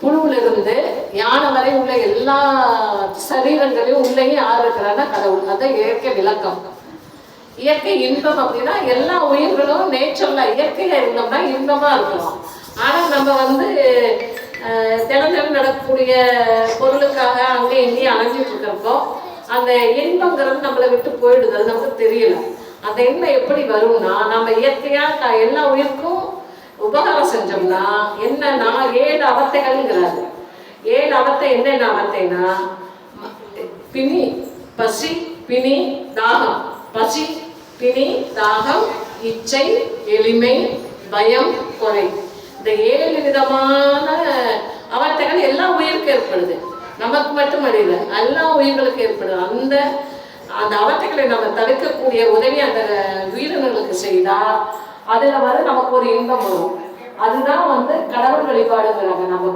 புழுவுல இருந்து யானை வரை உள்ள எல்லா சரீரங்களையும் உள்ளேயும் யார் இருக்கிறான்னா கடவுள். அதான் இயற்கை விளக்கம். இயற்கை இன்பம் அப்படின்னா எல்லா உயிர்களும் நேச்சர்ல இயற்கையில் இருந்தோம்னா இன்பமா இருக்கும் ஆனா நம்ம வந்து அஹ், தினம் நடக்கக்கூடிய பொருளுக்காக அங்கே இங்கேயும் அலைஞ்சிட்டு இருக்கிறப்போ அந்த இன்பங்கிறது நம்மளை விட்டு போயிடுது. அது நமக்கு தெரியல. அந்த இன்பம் எப்படி வரும்னா நம்ம இயற்கையா எல்லா உயிருக்கும் உபகாரம் செஞ்சோம்னா ஏழு அவத்தைகள்ங்கிறாரு. ஏழு அவத்தை என்னென்ன அவத்தைனா பினி பிணி பசி பிணி தாகம். பசி பிணி தாகம் இச்சை எளிமை பயம் கொலை. இந்த ஏழு விதமான அவத்தைகள் எல்லா உயிருக்கும் ஏற்படுது. நமக்கு மட்டும் அடையல எல்லா உயிர்களுக்கும் ஏற்படுது. அந்த அந்த அவத்தைகளை நம்ம தவிர்க்கக்கூடிய உதவி அந்த உயிரினங்களுக்கு செய்தால் அதில் வந்து நமக்கு ஒரு இன்பம் வரும். அதுதான் வந்து கடவுள் வழிபாடுங்கிறாங்க. நம்ம